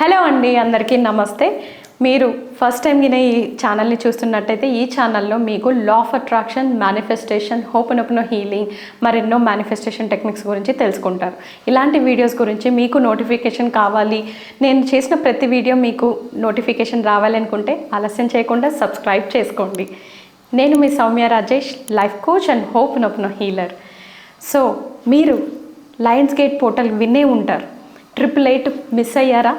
Hello అండి అందరికీ నమస్తే. మీరు ఫస్ట్ టైం గిన ఈ ఛానల్ని చూస్తున్నట్టయితే ఈ ఛానల్లో మీకు law of attraction manifestation Hooponopono healing మరెన్నో మేనిఫెస్టేషన్ టెక్నిక్స్ గురించి తెలుసుకుంటారు. ఇలాంటి వీడియోస్ గురించి మీకు నోటిఫికేషన్ కావాలి నేను చేసిన ప్రతి వీడియో మీకు నోటిఫికేషన్ రావాలనుకుంటే ఆలస్యం చేయకుండా సబ్స్క్రైబ్ చేసుకోండి. నేను మీ Soumya Rajesh life coach and Hooponopono healer so మీరు లయన్స్ గేట్ పోర్టల్ వినే ఉంటారు. ట్రిపుల్ ఎయిట్ మిస్ అయ్యారా?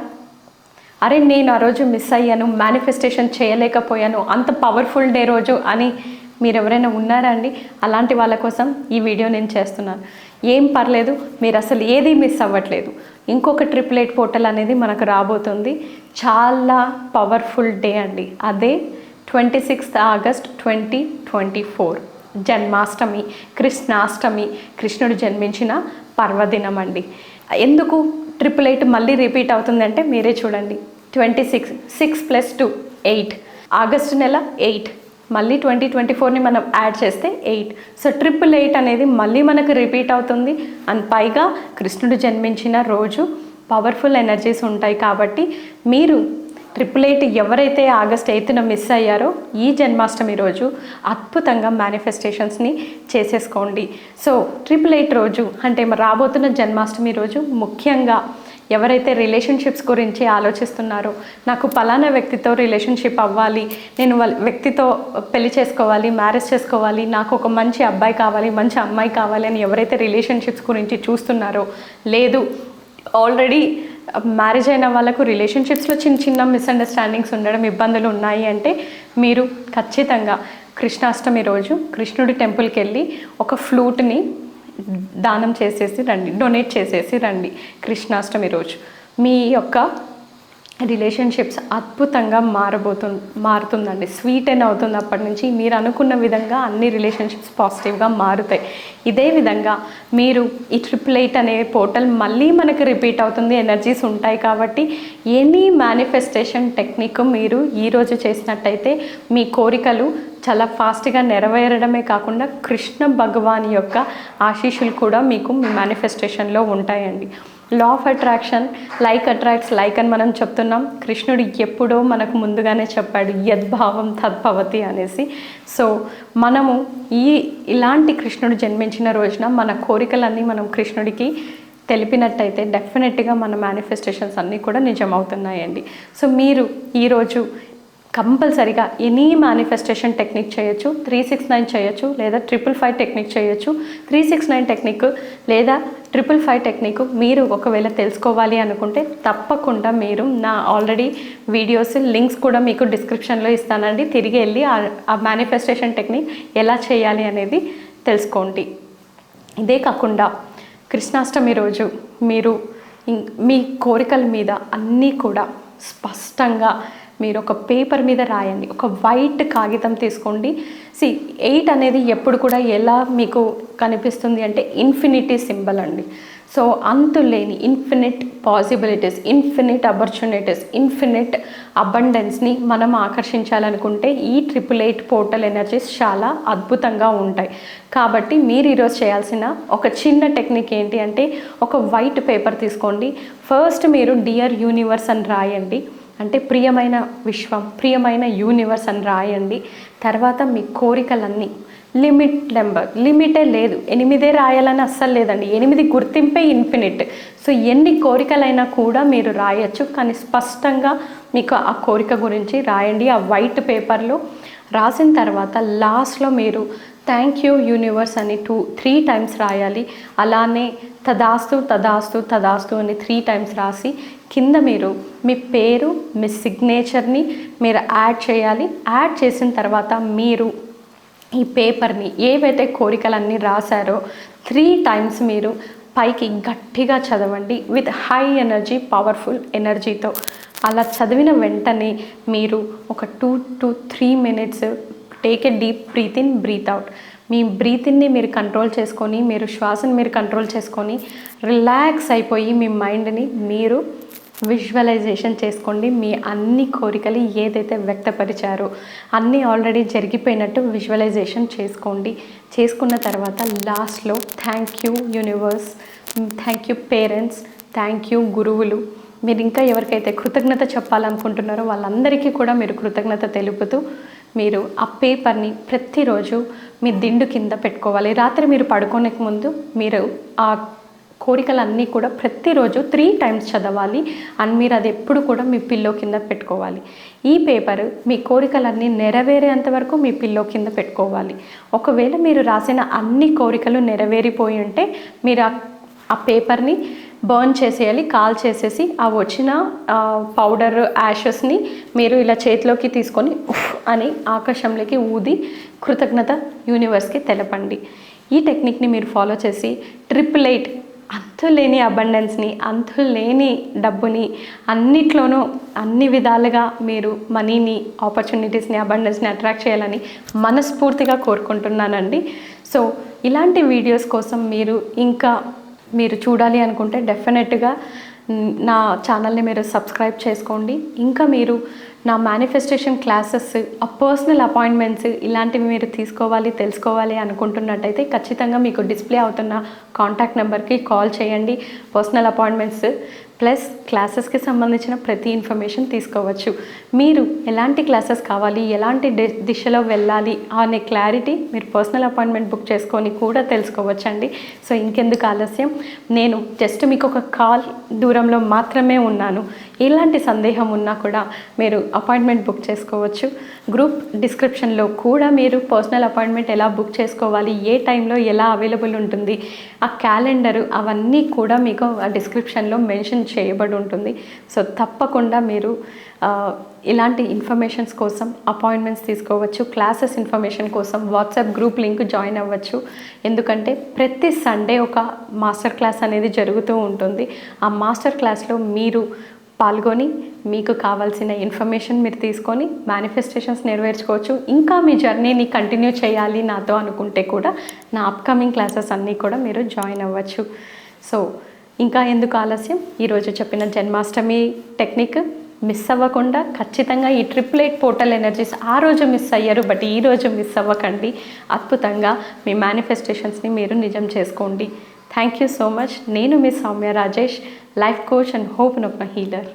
అరే నేను ఆ రోజు మిస్ అయ్యాను మేనిఫెస్టేషన్ చేయలేకపోయాను అంత పవర్ఫుల్ డే రోజు అని మీరు ఎవరైనా ఉన్నారా అండి? అలాంటి వాళ్ళ కోసం ఈ వీడియో నేను చేస్తున్నాను. ఏం పర్లేదు మీరు అసలు ఏది మిస్ అవ్వట్లేదు. ఇంకొక ట్రిపుల్ పోర్టల్ అనేది మనకు రాబోతుంది. చాలా పవర్ఫుల్ డే అండి. అదే twenty sixth August twenty twenty four Janmashtami Krishnashtami కృష్ణుడు జన్మించిన పర్వదినం అండి. ఎందుకు ట్రిపుల్ ఎయిట్ మళ్ళీ రిపీట్ అవుతుందంటే మీరే చూడండి. Twenty six six plus two eight. August నెల ఎయిట్. మళ్ళీ ట్వంటీ ట్వంటీ ఫోర్ని మనం యాడ్ చేస్తే ఎయిట్. సో ట్రిపుల్ ఎయిట్ అనేది మళ్ళీ మనకు రిపీట్ అవుతుంది. అండ్ పైగా కృష్ణుడు జన్మించిన రోజు పవర్ఫుల్ ఎనర్జీస్ ఉంటాయి కాబట్టి మీరు ట్రిపుల్ ఎయిట్ ఎవరైతే ఆగస్ట్ ఎయిత్న మిస్ అయ్యారో ఈ జన్మాష్టమి రోజు అద్భుతంగా మేనిఫెస్టేషన్స్ని చేసేసుకోండి. సో ట్రిపుల్ ఎయిట్ రోజు అంటే రాబోతున్న జన్మాష్టమి రోజు ముఖ్యంగా ఎవరైతే రిలేషన్షిప్స్ గురించి ఆలోచిస్తున్నారో నాకు పలానా వ్యక్తితో రిలేషన్షిప్ అవ్వాలి నేను వాళ్ళ వ్యక్తితో పెళ్ళి చేసుకోవాలి మ్యారేజ్ చేసుకోవాలి నాకు ఒక మంచి అబ్బాయి కావాలి మంచి అమ్మాయి కావాలి అని ఎవరైతే రిలేషన్షిప్స్ గురించి చూస్తున్నారో లేదు ఆల్రెడీ మ్యారేజ్ అయిన వాళ్ళకు రిలేషన్షిప్స్లో చిన్న చిన్న మిస్అండర్స్టాండింగ్స్ ఉండడం ఇబ్బందులు ఉన్నాయి అంటే మీరు ఖచ్చితంగా కృష్ణాష్టమి రోజు కృష్ణుడి టెంపుల్కి వెళ్ళి ఒక ఫ్లూట్ని దానం చేసేసి రండి డొనేట్ చేసేసి రండి. కృష్ణాష్టమి రోజు. మీ యొక్క రిలేషన్షిప్స్ అద్భుతంగా మారబోతు మారుతుందండి. స్వీట్ అండ్ అవుతుంది అప్పటి నుంచి మీరు అనుకున్న విధంగా అన్ని రిలేషన్షిప్స్ పాజిటివ్గా మారుతాయి. ఇదే విధంగా మీరు ఈ ట్రిపుల్ ఎయిట్ అనే పోర్టల్ మళ్ళీ మనకు రిపీట్ అవుతుంది ఎనర్జీస్ ఉంటాయి కాబట్టి ఎనీ మేనిఫెస్టేషన్ టెక్నిక్ మీరు ఈరోజు చేసినట్టయితే మీ కోరికలు చాలా ఫాస్ట్గా నెరవేరడమే కాకుండా కృష్ణ భగవాన్ యొక్క ఆశీస్సులు కూడా మీకు మీ మేనిఫెస్టేషన్లో ఉంటాయండి. Law of attraction like attracts like అని మనం చెప్తున్నాం. కృష్ణుడు ఎప్పుడో మనకు ముందుగానే చెప్పాడు యద్భావం తద్భవతి అనేసి. సో మనము ఈ ఇలాంటి కృష్ణుడు జన్మించిన రోజున మన కోరికలన్నీ మనం కృష్ణుడికి తెలిపినట్టయితే డెఫినెట్గా మన మేనిఫెస్టేషన్స్ అన్నీ కూడా నిజమవుతున్నాయండి. సో మీరు ఈరోజు కంపల్సరిగా ఎనీ మేనిఫెస్టేషన్ టెక్నిక్ చేయొచ్చు త్రీ సిక్స్ నైన్ చేయొచ్చు లేదా ట్రిపుల్ ఫైవ్ టెక్నిక్ చేయొచ్చు. త్రీ సిక్స్ నైన్ టెక్నిక్ లేదా ట్రిపుల్ ఫైవ్ టెక్నిక్ మీరు ఒకవేళ తెలుసుకోవాలి అనుకుంటే తప్పకుండా మీరు నా ఆల్రెడీ వీడియోస్ లింక్స్ కూడా మీకు డిస్క్రిప్షన్లో ఇస్తానండి. తిరిగి వెళ్ళి ఆ- మేనిఫెస్టేషన్ టెక్నిక్ ఎలా చేయాలి అనేది తెలుసుకోండి. ఇదే కాకుండా కృష్ణాష్టమి రోజు మీరు ఇం- మీ కోరికల మీద అన్నీ కూడా స్పష్టంగా మీరు ఒక పేపర్ మీద రాయండి ఒక వైట్ కాగితం తీసుకోండి. సి ఎయిట్ అనేది ఎప్పుడు కూడా ఎలా మీకు కనిపిస్తుంది అంటే ఇన్ఫినిటీ సింబల్ అండి. సో అంతులేని infinite possibilities infinite opportunities infinite అబండెన్స్ని మనం ఆకర్షించాలనుకుంటే ఈ ట్రిపుల్ ఎయిట్ పోర్టల్ ఎనర్జీస్ చాలా అద్భుతంగా ఉంటాయి. కాబట్టి మీరు ఈరోజు చేయాల్సిన ఒక చిన్న టెక్నిక్ ఏంటి అంటే ఒక వైట్ పేపర్ తీసుకోండి. ఫస్ట్ మీరు డియర్ యూనివర్స్ అని రాయండి. అంటే ప్రియమైన విశ్వం ప్రియమైన యూనివర్స్ అని రాయండి. తర్వాత మీ కోరికలన్నీ లిమిట్ నెంబర్ లిమిటే లేదు. ఎనిమిదే రాయాలని అస్సలు లేదండి. ఎనిమిది గుర్తింపే ఇన్ఫినిట్ సో ఎన్ని కోరికలైనా కూడా మీరు రాయొచ్చు. కానీ స్పష్టంగా మీకు ఆ కోరిక గురించి రాయండి. ఆ వైట్ పేపర్లో రాసిన తర్వాత లాస్ట్లో మీరు థ్యాంక్ యూ యూనివర్స్ అని టూ త్రీ టైమ్స్ రాయాలి. అలానే తదాస్తు తదాస్తు తదాస్తు అని త్రీ టైమ్స్ రాసి కింద మీరు మీ పేరు మీ సిగ్నేచర్ని మీరు యాడ్ చేయాలి. యాడ్ చేసిన తర్వాత మీరు ఈ పేపర్ని ఏవైతే కోరికలన్నీ రాశారో త్రీ టైమ్స్ మీరు పైకి గట్టిగా చదవండి. విత్ హై ఎనర్జీ పవర్ఫుల్ ఎనర్జీతో అలా చదివిన వెంటనే మీరు ఒక two to three minutes take a deep breath in breath out మీ బ్రీతింగ్ని మీరు కంట్రోల్ చేసుకొని మీరు శ్వాసను మీరు కంట్రోల్ చేసుకొని రిలాక్స్ అయిపోయి మీ మైండ్ని మీరు విజువలైజేషన్ చేసుకోండి. మీ అన్ని కోరికలు ఏదైతే వ్యక్తపరిచారో అన్నీ ఆల్రెడీ జరిగిపోయినట్టు విజువలైజేషన్ చేసుకోండి. చేసుకున్న తర్వాత లాస్ట్లో thank you universe thank you parents thank you గురువులు. మీరు ఇంకా ఎవరికైతే కృతజ్ఞత చెప్పాలనుకుంటున్నారో వాళ్ళందరికీ కూడా మీరు కృతజ్ఞత తెలుపుతూ మీరు ఆ పేపర్ని ప్రతిరోజు మీ దిండు కింద పెట్టుకోవాలి. రాత్రి మీరు పడుకోనికి ముందు మీరు ఆ కోరికలన్నీ కూడా ప్రతిరోజు త్రీ టైమ్స్ చదవాలి. అండ్ మీరు అది ఎప్పుడు కూడా మీ పిల్లో కింద పెట్టుకోవాలి. ఈ పేపర్ మీ కోరికలన్నీ నెరవేరేంత వరకు మీ పిల్లో కింద పెట్టుకోవాలి. ఒకవేళ మీరు రాసిన అన్ని కోరికలు నెరవేరిపోయి ఉంటే మీరు ఆ పేపర్ని బర్న్ చేసేయాలి కాల్ చేసేసి ఆ వచ్చిన పౌడర్ యాషెస్ని మీరు ఇలా చేతిలోకి తీసుకొని ఉఫ్ అని ఆకాశంలోకి ఊది కృతజ్ఞత యూనివర్స్కి తెలపండి. ఈ టెక్నిక్ని మీరు ఫాలో చేసి ట్రిపుల్ ఎయిట్ అంతులేని అబండెన్స్ని అంతులేని డబ్బుని అన్నిట్లోనూ అన్ని విధాలుగా మీరు మనీని ఆపర్చునిటీస్ని అబండెన్స్ని అట్రాక్ట్ చేయాలని మనస్ఫూర్తిగా కోరుకుంటున్నానండి. సో ఇలాంటి వీడియోస్ కోసం మీరు ఇంకా మీరు చూడాలి అనుకుంటే డెఫినెట్గా నా ఛానల్ని మీరు సబ్స్క్రైబ్ చేసుకోండి. ఇంకా మీరు నా మేనిఫెస్టేషన్ క్లాసెస్ ఆ పర్సనల్ అపాయింట్మెంట్స్ ఇలాంటివి మీరు తీసుకోవాలి తెలుసుకోవాలి అనుకుంటున్నట్టయితే ఖచ్చితంగా మీకు డిస్ప్లే అవుతున్న కాంటాక్ట్ నెంబర్కి కాల్ చేయండి. పర్సనల్ అపాయింట్మెంట్స్ ప్లస్ క్లాసెస్కి సంబంధించిన ప్రతి ఇన్ఫర్మేషన్ తీసుకోవచ్చు. మీరు ఎలాంటి క్లాసెస్ కావాలి ఎలాంటి దిశలో వెళ్ళాలి అనే క్లారిటీ మీరు పర్సనల్ అపాయింట్మెంట్ బుక్ చేసుకొని కూడా తెలుసుకోవచ్చండి. సో ఇంకెందుకు ఆలస్యం? నేను జస్ట్ మీకు ఒక కాల్ దూరంలో మాత్రమే ఉన్నాను. ఎలాంటి సందేహం ఉన్నా కూడా మీరు అపాయింట్మెంట్ బుక్ చేసుకోవచ్చు. గ్రూప్ డిస్క్రిప్షన్లో కూడా మీరు పర్సనల్ అపాయింట్మెంట్ ఎలా బుక్ చేసుకోవాలి ఏ టైంలో ఎలా అవైలబుల్ ఉంటుంది ఆ క్యాలెండర్ అవన్నీ కూడా మీకు ఆ డిస్క్రిప్షన్లో మెన్షన్ చేయబడి ఉంటుంది. సో తప్పకుండా మీరు ఇలాంటి ఇన్ఫర్మేషన్స్ కోసం అపాయింట్మెంట్స్ తీసుకోవచ్చు క్లాసెస్ ఇన్ఫర్మేషన్ కోసం వాట్సాప్ గ్రూప్ లింక్ జాయిన్ అవ్వచ్చు. ఎందుకంటే ప్రతి సండే ఒక మాస్టర్ క్లాస్ అనేది జరుగుతూ ఉంటుంది. ఆ మాస్టర్ క్లాస్లో మీరు పాల్గొని మీకు కావాల్సిన ఇన్ఫర్మేషన్ మీరు తీసుకొని మేనిఫెస్టేషన్స్ నెరవేర్చుకోవచ్చు. ఇంకా మీ జర్నీని కంటిన్యూ చేయాలి నాతో అనుకుంటే కూడా నా అప్కమింగ్ క్లాసెస్ అన్నీ కూడా మీరు జాయిన్ అవ్వచ్చు. సో ఇంకా ఎందుకు ఆలస్యం? ఈరోజు చెప్పిన జన్మాష్టమి టెక్నిక్ మిస్ అవ్వకుండా ఖచ్చితంగా ఈ ట్రిపుల్ ఎయిట్ పోర్టల్ ఎనర్జీస్ ఆ రోజు మిస్ అయ్యారు బట్ ఈ రోజు మిస్ అవ్వకండి. అద్భుతంగా మీ మేనిఫెస్టేషన్స్ని మీరు నిజం చేసుకోండి. థ్యాంక్ యూ సో మచ్ నేను మీ Soumya Rajesh life coach and Hooponopono healer